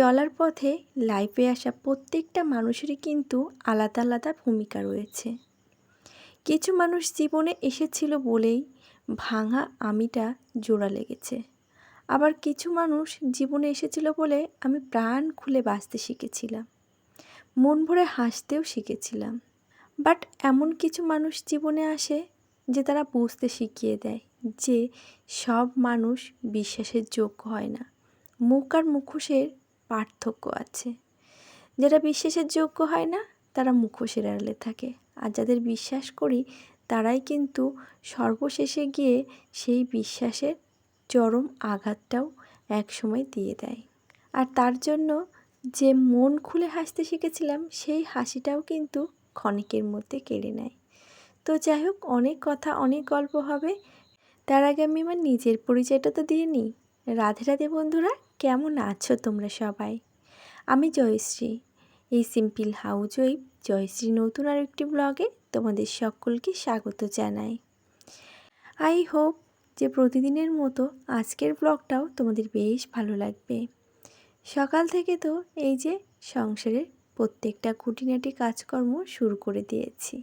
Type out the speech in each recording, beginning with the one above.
চলার পথে লাইফে আসা প্রত্যেকটা মানুষেরই কিন্তু আলাদা আলাদা ভূমিকা রয়েছে। কিছু মানুষ জীবনে এসেছিল বলেই ভাঙা আমিটা জোড়া লেগেছে। আবার কিছু মানুষ জীবনে এসেছিল বলে আমি প্রাণ খুলে বাঁচতে শিখেছিলাম। মন ভরে হাসতেও শিখেছিলাম। বাট এমন কিছু মানুষ জীবনে আসে যে তারা বুঝতে শিখিয়ে দেয় যে সব মানুষ বিশ্বাসের যোগ্য হয় না। মুখ আর মুখোশের পার্থক্য আছে। যারা বিশ্বাসের যোগ্য হয় না, তারা মুখোশের আড়ালে থাকে। আর যাদের বিশ্বাস করি, তারাই কিন্তু সর্বশেষে গিয়ে সেই বিশ্বাসের চরম আঘাতটাও একসময় দিয়ে দেয়। আর তার জন্য যে মন খুলে হাসতে শিখেছিলাম, সেই হাসিটাও কিন্তু ক্ষণিকের মধ্যে কেড়ে নেয়। তো যাই হোক, অনেক কথা, অনেক গল্প হবে। তার আগে আমি আমার নিজের পরিচয়টা তো দিয়ে নিই। রাধে রাধে বন্ধুরা। কেমন আছো তোমরা সবাই? আমি জয়শ্রী। এই সিম্পল হাউজ ওয়াইফ জয়শ্রী নতুন আর একটি ব্লগে তোমাদের সকলকে স্বাগত জানাই। আই হোপ যে প্রতিদিনের মতো আজকের ব্লগটাও তোমাদের বেশ ভালো লাগবে। সকাল থেকে তো এই যে সংসারের প্রত্যেকটা খুঁটিনাটি কাজকর্ম শুরু করে দিয়েছি।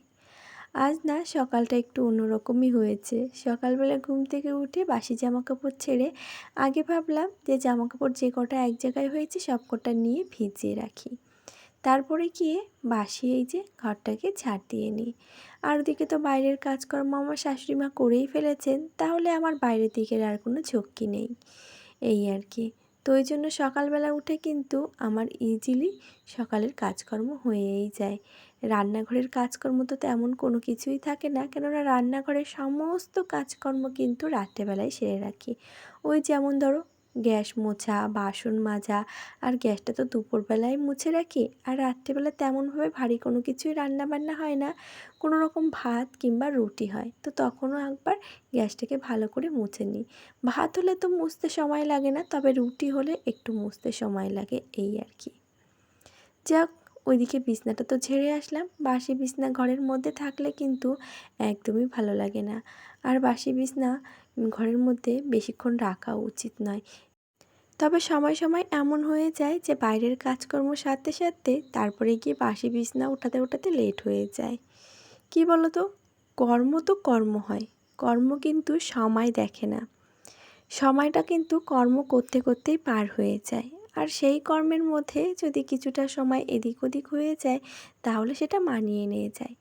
আজ না সকালটা একটু অন্যরকমই হয়েছে। সকালবেলা ঘুম থেকে উঠে বাসি জামা কাপড় ছেড়ে আগে ভাবলাম যে জামা কাপড় যে কটা এক জায়গায় হয়েছে সব কটা নিয়ে ভিজিয়ে রাখি। তারপরে গিয়ে বাসি এই যে ঘরটাকে ছাড় দিয়ে নিই। আর ওদিকে তো বাইরের কাজকর্ম আমার শাশুড়ি মা করেই ফেলেছেন, তাহলে আমার বাইরের দিকের আর কোনো ঝক্কি নেই। এই আর কি। তো ওই জন্য সকালবেলা উঠে কিন্তু আমার ইজিলি সকালের কাজকর্ম হয়েই যায়। রান্নাঘরের কাজকর্ম তো তেমন কোনো কিছুই থাকে না, কেননা রান্নাঘরের সমস্ত কাজকর্ম কিন্তু রাত্রেবেলায় সেরে রাখি। ওই যেমন ধরো গ্যাস মোছা, বাসন মাজা, আর গ্যাসটা তো দুপুরবেলায় মুছে রাখি। আর রাত্রেবেলা তেমনভাবে ভারী কোনো কিছুই রান্না বান্না হয় না। কোনো রকম ভাত কিংবা রুটি হয়। তো তখনও একবার গ্যাসটাকে ভালো করে মুছে নিই। ভাত হলে তো মুছতে সময় লাগে না, তবে রুটি হলে একটু মুছতে সময় লাগে, এই আর কি। যাক, ওইদিকে বিছনাটা তো ঝেড়ে আসলাম। বাসি বিছনা ঘরের মধ্যে থাকলে কিন্তু একদমই ভালো লাগে না। আর বাসি বিছনা ঘরের মধ্যে বেশিক্ষণ রাখা উচিত নয়। তবে সময় সময় এমন হয়ে যায় যে বাইরের কাজকর্ম সারতে সারতে তারপরে গিয়ে বাসি বিছনা উঠাতে উঠাতে লেট হয়ে যায়। কি বলো তো কর্ম তো কর্ম হয়। কর্ম কিন্তু সময় দেখে না। সময়টা কিন্তু কর্ম করতে, করতেই পার হয়ে যায়। আর সেই কর্মের মধ্যে যদি কিছুটা সময় এদিক ওদিক হয়ে যায়, তাহলে সেটা মানিয়ে নিয়ে যায়।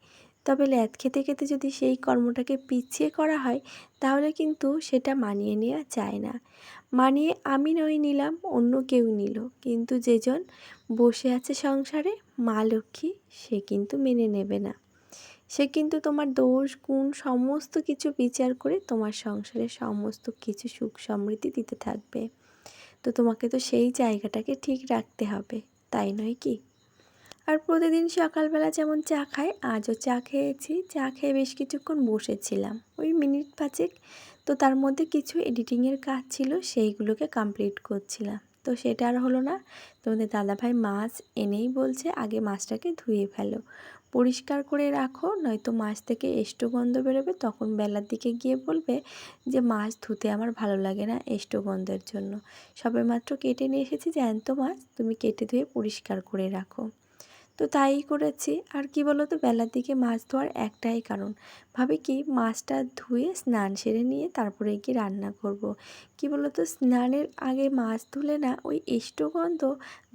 তবে ল্যাদ খেতে খেতে যদি সেই কর্মটাকে পিছিয়ে করা হয়, তাহলে কিন্তু সেটা মানিয়ে নেওয়া যায় না। মানিয়ে আমি নই নিলাম, অন্য কেউ নিল। কিন্তু যেজন বসে আছে সংসারে, মা লক্ষ্মী, সে কিন্তু মেনে নেবে না। সে কিন্তু তোমার দোষ, গুণ সমস্ত কিছু বিচার করে তোমার সংসারে সমস্ত কিছু সুখ সমৃদ্ধি দিতে থাকবে। তো তোমাকে তো সেই জায়গাটাকে ঠিক রাখতে হবে, তাই নয় কি? আর প্রতিদিন সকালবেলা যেমন চা খাই, আজও চা খেয়েছি। চা খেয়ে বেশ কিছুক্ষণ বসেছিলাম। ওই মিনিট পাঁচেক তো তার মধ্যে কিছু এডিটিংয়ের কাজ ছিল, সেইগুলোকে কমপ্লিট করছিলাম। তো সেটা আর হলো না। তোমাদের দাদাভাই মাছ এনেই বলছে, আগে মাছটাকে ধুয়ে ফেলো। পরিষ্কার করে রাখো, নয়তো মাছ থেকে এষ্টগন্ধ বেরোবে। তখন বেলার দিকে গিয়ে বলবে যে, মাছ ধুতে আমার ভালো লাগে না এষ্টগন্ধের জন্য। সবে মাত্র কেটে নিয়ে এসেছি জ্যান্ত মাছ। তুমি কেটে ধুয়ে পরিষ্কার করে রাখো। তো তাই করেছি। আর কি বলো তো বেলার দিকে মাছ ধোয়ার একটাই কারণ। ভাবে কি, মাছটা ধুয়ে স্নান সেরে নিয়ে তারপরে গিয়ে রান্না করব। কি বলো তো স্নানের আগে মাছ ধুলে না ওই এষ্টগন্ধ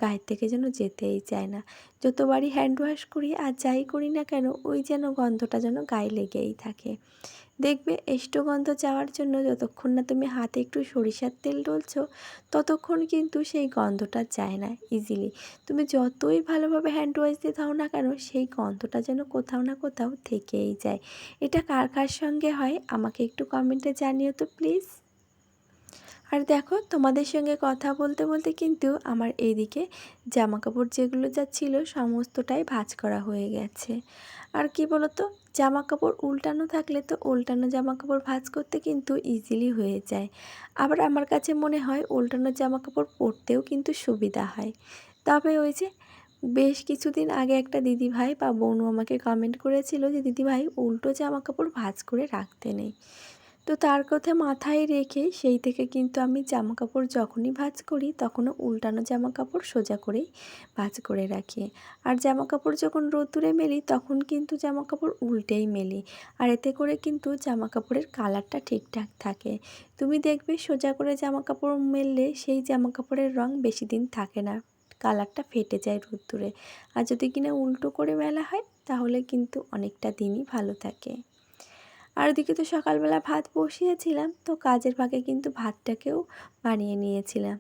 গায়ের থেকে যেন যেতেই চায় না। যতবারই হ্যান্ড ওয়াশ করি আর যাই করি না কেন, ওই যেন গন্ধটা যেন গায়ে লেগেই থাকে। দেখবে এষ্টগন্ধ যাওয়ার জন্য যতক্ষণ না তুমি হাতে একটু সরিষার তেল ডলছ, ততক্ষণ কিন্তু সেই গন্ধটা যায় না ইজিলি তুমি যতই ভালোভাবে হ্যান্ড ওয়াশ দিয়ে দাও না কেন, সেই গন্ধটা যেন কোথাও না কোথাও থেকেই যায়। এটা কার কার সঙ্গে হয় আমাকে একটু কমেন্টে জানিও তো প্লিজ আর দেখো, তোমাদের সঙ্গে কথা বলতে বলতে কিন্তু আমার এইদিকে জামা কাপড় যেগুলো যা ছিল সমস্তটাই ভাজ করা হয়ে গেছে। আর কি বলতো জামা কাপড় উল্টানো থাকলে তো উল্টানো জামা কাপড় ভাজ করতে কিন্তু ইজিলি হয়ে যায়। আবার আমার কাছে মনে হয় উল্টানো জামা কাপড় পরতেও কিন্তু সুবিধা হয়। তবে ওই যে বেশ কিছুদিন আগে একটা দিদি ভাই বা বোনও আমাকে কমেন্ট করেছিল যে দিদি ভাই উল্টো জামা কাপড় ভাজ করে রাখতে নেই। তো তার কথা মাথায় রেখে সেই থেকে কিন্তু আমি জামা কাপড় যখনই ভাজ করি তখনও উল্টানো জামা কাপড় সোজা করেই ভাজ করে রাখি। আর জামা কাপড় যখন রোদ্দুরে মেলি তখন কিন্তু জামা কাপড় উল্টেই মেলি। আর এতে করে কিন্তু জামা কাপড়ের কালারটা ঠিকঠাক থাকে। তুমি দেখবে সোজা করে জামা কাপড় মেললে সেই জামা কাপড়ের রং বেশি দিন থাকে না। কালারটা ফেটে যায় রোদ্দুরে। আর যদি কিনা উল্টো করে মেলা হয় তাহলে কিন্তু অনেকটা দিনই ভালো থাকে। আর ওদিকে তো সকালবেলা ভাত বসিয়েছিলাম, তো কাজের ফাঁকে কিন্তু ভাতটাকেও বানিয়ে নিয়েছিলাম।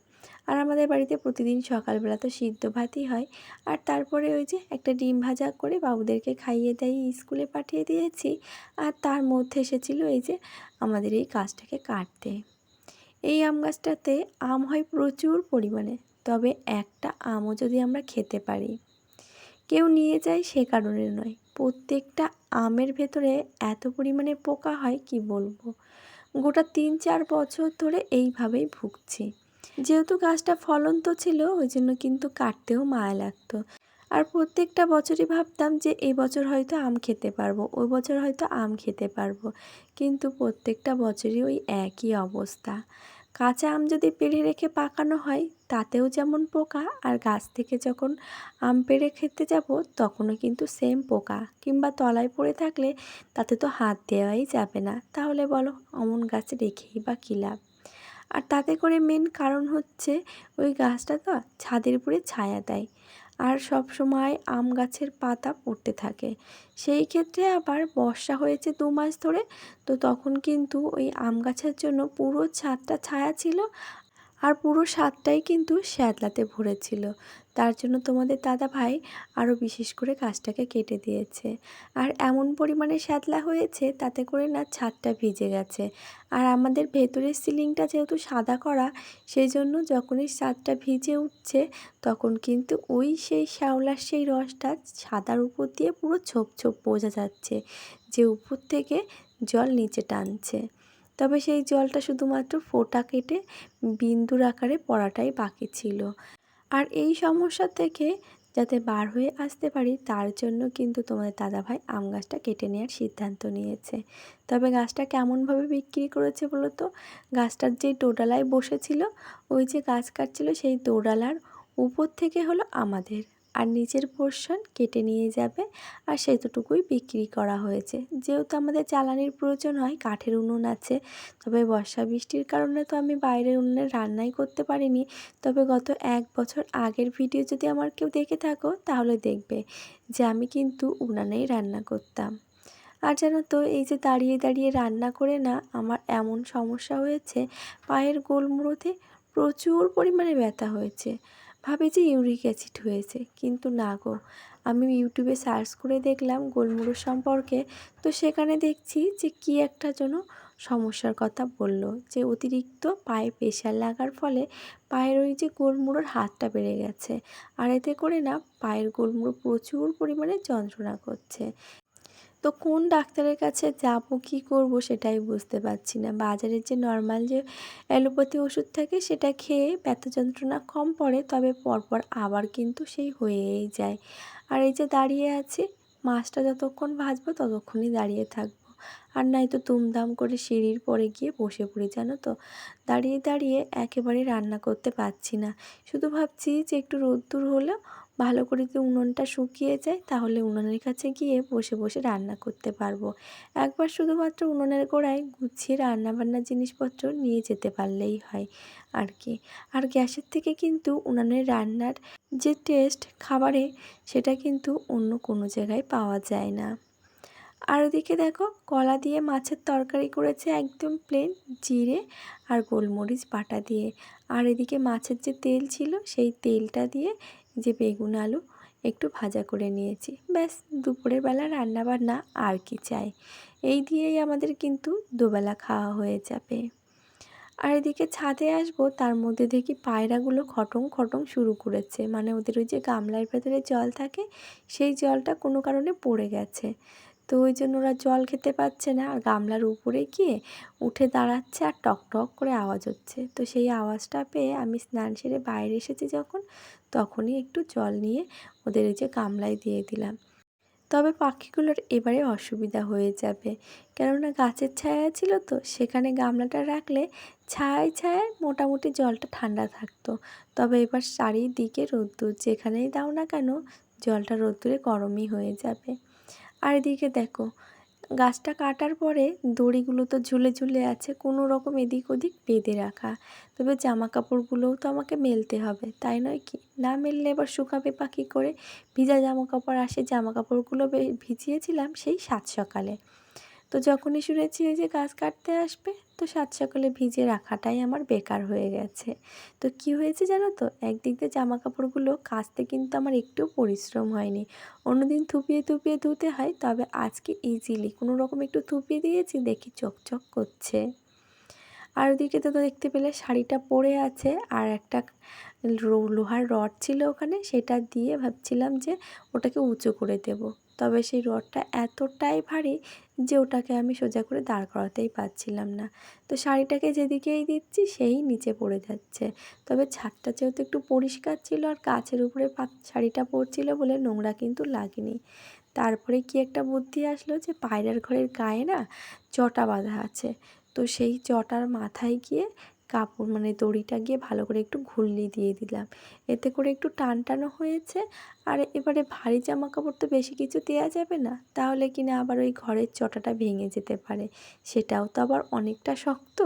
আর আমাদের বাড়িতে প্রতিদিন সকালবেলা তো সিদ্ধ ভাতই হয়। আর তারপরে ওই যে একটা ডিম ভাজা করে বাবুদেরকে খাইয়ে দেয়, স্কুলে পাঠিয়ে দিয়েছি। আর তার মধ্যে এসেছিল এই যে আমাদের এই গাছটাকে কাটতে। এই আম গাছটাতে আম হয় প্রচুর পরিমাণে, তবে একটা আমও যদি আমরা খেতে পারি, কেউ নিয়ে যায় সে কারণে নয়। প্রত্যেকটা আমের ভেতরে এত পরিমাণে পোকা হয় কি বলব? গোটা তিন চার বছর ধরে এইভাবেই ভুগছি। যেহেতু গাছটা ফলন্ত ছিল, ওই জন্য কিন্তু কাটতেও মায়া লাগতো। আর প্রত্যেকটা বছরই ভাবতাম যে এই বছর হয়তো আম খেতে পারব, ওই বছর হয়তো আম খেতে পারব। কিন্তু প্রত্যেকটা বছরই ওই একই অবস্থা। কাঁচা আম যদি পেড়ে রেখে পাকানো হয়, তাতেও যেমন পোকা আর গাছ থেকে যখন আম পেড়ে খেতে যাব, তখনও কিন্তু সেম পোকা। কিংবা তলায় পড়ে থাকলে তাতে তো হাত দেওয়াই যাবে না। তাহলে বলো, অমন গাছ রেখেই বা কী লাভ? আর তাতে করে মেন কারণ হচ্ছে, ওই গাছটা তো ছাদের উপরে ছায়া দেয়। আর সব সময় আম গাছের পাতা পড়তে থাকে। সেই ক্ষেত্রে আবার বর্ষা হয়েছে দু মাস ধরে, তো তখন কিন্তু ওই আম গাছের জন্য পুরো ছাদটা ছায়া ছিল আর পুরো স্বাদটাই কিন্তু শ্যাতলাতে ভরেছিল। তার জন্য তোমাদের দাদা ভাই আরও বিশেষ করে গাছটাকে কেটে দিয়েছে। আর এমন পরিমাণে শ্যাতলা হয়েছে তাতে করে না ছাদটা ভিজে গেছে। আর আমাদের ভেতরের সিলিংটা যেহেতু সাদা করা সেই জন্য যখনই ছাদটা ভিজে উঠছে, তখন কিন্তু ওই সেই শ্যাওলার সেই রসটা সাদার উপর দিয়ে পুরো ছোপ ছোপ বোঝা যাচ্ছে যে উপর থেকে জল নিচে টানছে। তবে সেই জলটা শুধুমাত্র ফোঁটা কেটে বিন্দুর আকারে পড়াটাই বাকি ছিল। আর এই সমস্যা থেকে যাতে বার হয়ে আসতে পারি, তার জন্য কিন্তু তোমাদের দাদাভাই আম গাছটা কেটে নেওয়ার সিদ্ধান্ত নিয়েছে। তবে গাছটা কেমনভাবে বিক্রি করেছে বলো তো? গাছটার যে ডোডালায় বসেছিল, ওই যে গাছ কাটছিল, সেই দোডালার উপর থেকে হলো আমাদের। আর নিচের পোর্শন কেটে নিয়ে যাবে আর সেতটুকুই বিক্রি করা হয়েছে। যেহেতু আমাদের জ্বালানির প্রয়োজন হয়, কাঠের উনুন আছে, তবে বর্ষা বৃষ্টির কারণে তো আমি বাইরের উনুনে রান্নাই করতে পারিনি। তবে গত এক বছর আগের ভিডিও যদি আমার কেউ দেখে থাকো, তাহলে দেখবে যে আমি কিন্তু উনানেই রান্না করতাম। আর জানো তো, এই যে দাঁড়িয়ে দাঁড়িয়ে রান্না করে না, আমার এমন সমস্যা হয়েছে, পায়ের গোলমুড়োতে প্রচুর পরিমাণে ব্যথা হয়েছে। ভাবে যে ইউরিক অ্যাসিড হয়েছে। কিন্তু না গো, আমি ইউটিউবে সার্চ করে দেখলাম গোলমুড়ো সম্পর্কে। তো সেখানে দেখছি যে কি একটা যেন সমস্যার কথা বলল, যে অতিরিক্ত পায়ে প্রেশার লাগার ফলে পায়ের ওই যে গোলমুড়োর হাতটা বেড়ে গেছে। আর এতে করে না পায়ের গোলমুড়ো প্রচুর পরিমাণে যন্ত্রণা করছে। তো কোন ডাক্তারের কাছে যাব, কি করব সেটাই বুঝতে পারছি না। বাজারের যে নর্মাল যে অ্যালোপ্যাথি ওষুধ থাকে সেটা খেয়ে ব্যথা যন্ত্রণা কম পড়ে, তবে পরপর আবার কিন্তু সেই হয়েই যায়। আর এই যে দাঁড়িয়ে আছে, মাছটা যতক্ষণ ভাজবো ততক্ষণই দাঁড়িয়ে থাকব। আর নাই তো তুমদাম করে সিঁড়ির পরে গিয়ে বসে পড়ি, জানো তো? দাঁড়িয়ে দাঁড়িয়ে একেবারে রান্না করতে পারছি না। শুধু ভাবছি যে একটু রোদ্দুর হলেও ভালো করে যদি উনুনটা শুকিয়ে যায়, তাহলে উনুনের কাছে গিয়ে বসে বসে রান্না করতে পারব। একবার শুধুমাত্র উনুনের গোড়ায় গুছিয়ে রান্নাবান্নার জিনিসপত্র নিয়ে যেতে পারলেই হয় আর কি। আর গ্যাসের থেকে কিন্তু উনানের রান্নার যে টেস্ট খাবারে, সেটা কিন্তু অন্য কোনো জায়গায় পাওয়া যায় না। আর ওদিকে দেখো, কলা দিয়ে মাছের তরকারি করেছে একদম প্লেন জিরে আর গোলমরিচ বাটা দিয়ে। আর এদিকে মাছের যে তেল ছিল, সেই তেলটা দিয়ে যে বেগুন আলু, একটু ভাজা করে নিয়েছি। ব্যাস, দুপুরের বেলা রান্না বান্না আর কি চাই। এই দিয়েই আমাদের কিন্তু দুবেলা খাওয়া হয়ে যাবে। আর এদিকে ছাদে আসব, তার মধ্যে দেখি পায়রাগুলো খটং খটং শুরু করেছে। মানে ওদের ওই যে গামলার ভেতরে জল থাকে, সেই জলটা কোনো কারণে পড়ে গেছে। তো ওই জন্য ওরা জল খেতে পাচ্ছে না। আর গামলার উপরে গিয়ে উঠে দাঁড়াচ্ছে আর টক টক করে আওয়াজ হচ্ছে। তো সেই আওয়াজটা পেয়ে আমি স্নান সেরে বাইরে এসেছি যখন, তখনই একটু জল নিয়ে ওদের এই যে গামলায় দিয়ে দিলাম। তবে পাখিগুলোর এবারে অসুবিধা হয়ে যাবে। কেননা গাছের ছায়া ছিল তো, সেখানে গামলাটা রাখলে ছায় ছায় মোটামুটি জলটা ঠান্ডা থাকতো। তবে এবার চারিদিকে রোদ্দুর, যেখানেই দাও না কেন, জলটা রোদ্দুরে গরমই হয়ে যাবে। আর এদিকে দেখো, গাছটা কাটার পরে দড়িগুলো তো ঝুলে ঝুলে আছে, কোনো রকম এদিক ওদিক বেঁধে রাখা। তবে জামা কাপড়গুলোও তো আমাকে মেলতে হবে, তাই নয় কি? না মেললে এবার শুকাবে কী করে? ভিজা জামা কাপড় আসে জামা কাপড়গুলো ভিজিয়েছিলাম সেই সাত সকালে। তো যখনই শুনেছি এই যে গাছ কাটতে আসবে, তো সাত সকালে ভিজে রাখাটাই আমার বেকার হয়ে গেছে। তো কি হয়েছে জানো তো? একদিক দিয়ে জামা কাপড়গুলো কাচতে কিন্তু আমার একটু পরিশ্রম হয়নি। অন্যদিন থুপিয়ে থুপিয়ে ধুতে হয়, তবে আজকে ইজিলি কোনো রকম একটু থুপিয়ে দিয়েছি, দেখি চকচক করছে। আর ওদিকে তো দেখতে পেলে শাড়িটা পরে আছে আর একটা লোহার রড ছিল ওখানে, সেটা দিয়ে ভাবছিলাম যে ওটাকে উঁচু করে দেব। তবে সেই রডটা এতটাই ভারী যে ওটাকে আমি সোজা করে দাঁড় করাতেই পারছিলাম না। তো শাড়িটাকে যেদিকেই দিচ্ছি সেই নিচে পড়ে যাচ্ছে। তবে ছাদটা যেহেতু একটু পরিষ্কার ছিল আর গাছের উপরে শাড়িটা পড়ছিল বলে নোংরা কিন্তু লাগেনি। তারপরে কি একটা বুদ্ধি আসলো যে পায়রার ঘরের গায়ে না চটা বাঁধা আছে। তো সেই চটার মাথায় গিয়ে কাপড় মানে দড়িটা গিয়ে ভালো করে একটু ঘুরলি দিয়ে দিলাম। এতে করে একটু টান টানো হয়েছে। আর এবারে ভারী জামা কাপড় তো বেশি কিছু দেওয়া যাবে না। তাহলে কিনা আবার ওই ঘরের চটাটা ভেঙে যেতে পারে? সেটাও তো আবার অনেকটা শক্ত।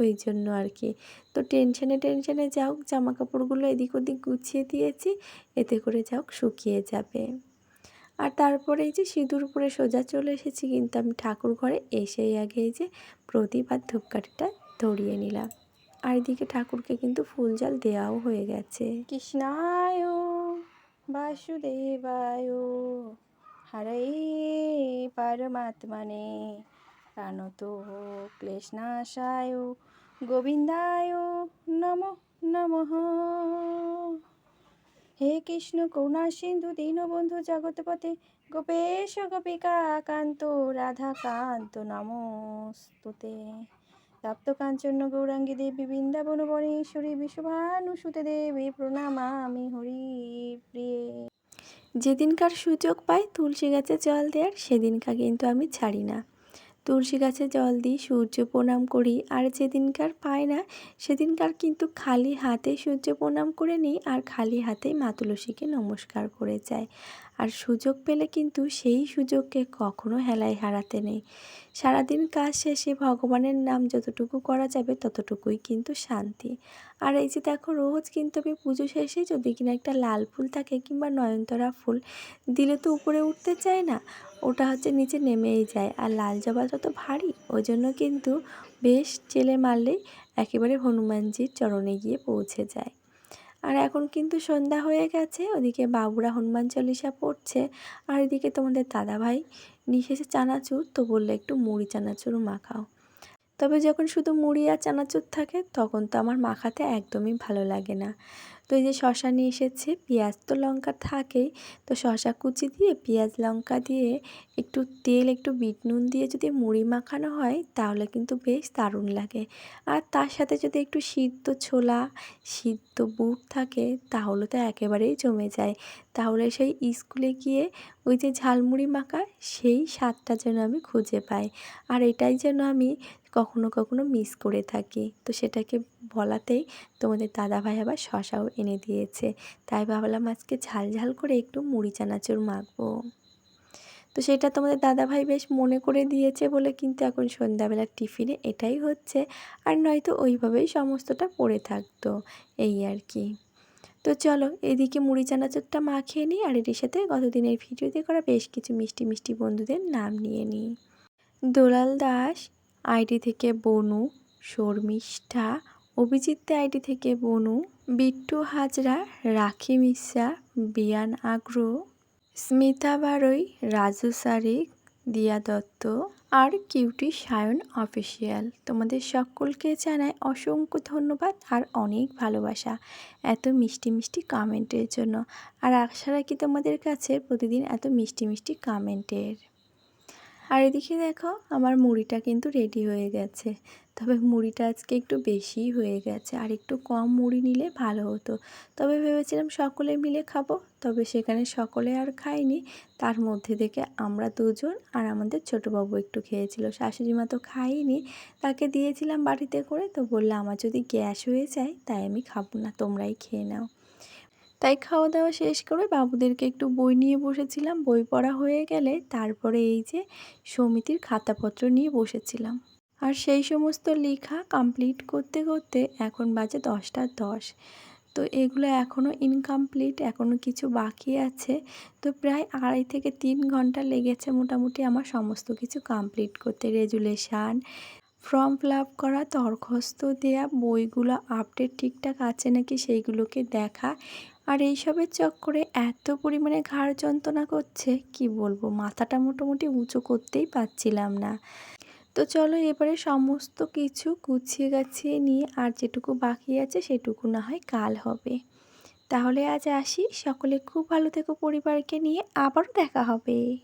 ওই জন্য আর কি। তো টেনশনে টেনশনে যাও জামা কাপড়গুলো এদিক ওদিক গুছিয়ে দিয়েছি। এতে করে যাও শুকিয়ে যাবে। আর তারপরে এই যে সিঁদুর পরে সোজা চলে এসেছি, কিন্তু আমি ঠাকুর ঘরে এসেই আগে এই যে প্রদীপ আর ধূপকাঠিটা ধরিয়ে নিলাম। আর এদিকে ঠাকুরকে কিন্তু ফুল জল দেওয়াও হয়ে গেছে। কৃষ্ণায় বাসুদেবায় হরে পরমাত্মনে প্রাণত ক্লেশনাশায় গোবিন্দায় নম নমঃ। হে কৃষ্ণ করুণা সিন্ধু, দীনবন্ধু জগৎপতে গোপেশ গোপিকা কান্ত রাধা কান্ত নমস্তুতে। তপ্ত কাঞ্চন গৌরাঙ্গী দেবী বৃন্দাবন বনেশ্বরী বিশ্বভানুসুতে দেবী প্রণামামি হরি প্রিয়ে। যেদিনকার সুযোগ পাই তুলসী গাছে জল দেওয়ার সেদিনকার কিন্তু আমি ছাড়ি না। তুলসী গাছে জল দিই, সূর্য প্রণাম করি। আর যেদিনকার পাই না, সেদিনকার কিন্তু খালি হাতে সূর্য প্রণাম করে নিই আর খালি হাতেই মা তুলসীকে নমস্কার করে যায় আর সুযোগ পেলে কিন্তু সেই সুযোগকে কখনো হেলায় হারাতে নেই। সারাদিন কাজ শেষে ভগবানের নাম যতটুকু করা যাবে ততটুকুই কিন্তু শান্তি। আর এই যে দেখো, রোজ কিন্তু আমি পুজো শেষে যদি কিনা একটা লাল ফুল থাকে কিংবা নয়নতরা ফুল, দিলে তো উপরে উঠতে চায় না। ওটা হচ্ছে নিচে নেমেই যায়। আর লাল জবাটা তো ভারী ওই জন্য কিন্তু বেশ চেলে মারলেই একেবারে হনুমানজির চরণে গিয়ে পৌঁছে যায়। আর এখন কিন্তু সন্ধ্যা হয়ে গেছে, ওদিকে বাবুরা হনুমান চল্লিশা পড়ছে, আর এদিকে তোমাদের দাদাভাই এসে চানাচুর, তো বললে একটু মুড়ি চানাচুর মাখাও। তবে যখন শুধু মুড়ি আর চানাচুর থাকে, তখন তো আমার মাখাতে একদমই ভালো লাগে না। তো এই যে শশা নিয়ে এসেছে, পেঁয়াজ তো লঙ্কা থাকেই, তো শশা কুচি দিয়ে, পেঁয়াজ লঙ্কা দিয়ে একটু তেল, একটু বিট নুন দিয়ে যদি মুড়ি মাখানো হয়, তাহলে কিন্তু বেশ দারুণ লাগে। আর তার সাথে যদি একটু সিদ্ধ ছোলা, সিদ্ধ বুট থাকে, তাহলে তো একেবারেই জমে যায়। তাহলে সেই স্কুলে গিয়ে ওই যে ঝালমুড়ি মাখা, সেই স্বাদটা যেন আমি খুঁজে পাই। আর এটাই যেন আমি কখনো কখনো মিস করে থাকি। তো সেটাকে বলাতেই তোমাদের দাদাভাই আবার শশাও এনে দিয়েছে। তাই ভাবলাম আজকে ঝাল ঝাল করে একটু মুড়ি চানাচুর মাখবো। তো সেটা তোমাদের দাদাভাই বেশ মনে করে দিয়েছে বলে কিন্তু এখন সন্ধ্যাবেলার টিফিনে এটাই হচ্ছে। আর নয়তো ওইভাবেই সমস্তটা পড়ে থাকতো, এই আর কি। তো চলো, এদিকে মুড়ি চানাচুরটা মাখিয়ে নিই আর এটির সাথে গতদিনের ভিডিওতে করা বেশ কিছু মিষ্টি মিষ্টি বন্ধুদের নাম নিয়ে নিই। দোলাল দাস, আইডি থেকে বনু, শর্মিষ্ঠা, অভিজিৎ আইডি থেকে বনু, বিট্টু হাজরা, রাখি মিশ্রা বিয়ান আগ্রহ, স্মিতা বারই, রাজু সারিক, দিয়া দত্ত আর কিউটি সায়ন অফিসিয়াল। তোমাদের সকলকে জানায় অসংখ্য ধন্যবাদ আর অনেক ভালোবাসা। এত মিষ্টি মিষ্টি কমেন্টের জন্য। আর আশা রাখি তোমাদের কাছে প্রতিদিন এত মিষ্টি মিষ্টি কমেন্টের আর এদিকে দেখো, আমার মুড়িটা কিন্তু রেডি হয়ে গেছে। তবে মুড়িটা আজকে একটু বেশিই হয়ে গেছে। আর একটু কম মুড়ি নিলে ভালো হতো। তবে ভেবেছিলাম সকলে মিলে খাব, তবে সেখানে সকলে আর খায়নি। তার মধ্যে থেকে আমরা দুজন আর আমাদের ছোটোবাবু একটু খেয়েছিল। শাশুড়ি মা তো খাইনি তাকে দিয়েছিলাম বাড়িতে করে। তো বলল, আমার যদি গ্যাস হয়ে যায়, তাই আমি খাব না, তোমরাই খেয়ে নাও। তাই খাওয়া দাওয়া শেষ করে বাবুদেরকে একটু বই নিয়ে বসেছিলাম। বই পড়া হয়ে গেলে তারপরে এই যে সমিতির খাতাপত্র নিয়ে বসেছিলাম। আর সেই সমস্ত লেখা কমপ্লিট করতে করতে এখন বাজে দশটা দশ। তো এগুলো এখনও ইনকমপ্লিট এখনও কিছু বাকি আছে। তো প্রায় আড়াই থেকে তিন ঘণ্টা লেগেছে মোটামুটি আমার সমস্ত কিছু কমপ্লিট করতে। রেজুলেশান ফর্ম ফিল আপ করা, দরখাস্ত দেয়া, বইগুলো আপডেট ঠিকঠাক আছে নাকি সেইগুলোকে দেখা। আর এইসবের চক্করে এত পরিমাণে ঘাড় যন্ত্রণা করছে, কি বলব? মাথাটা মোটামুটি উঁচু করতেই পারছিলাম না। তো চলো এবারে সমস্ত কিছু গুছিয়ে গাছিয়ে নিয়ে, আর যেটুকু বাকি আছে সেটুকু না হয় কাল হবে। তাহলে আজ আসি। সকলে খুব ভালো থেকো পরিবারকে নিয়ে। আবারও দেখা হবে।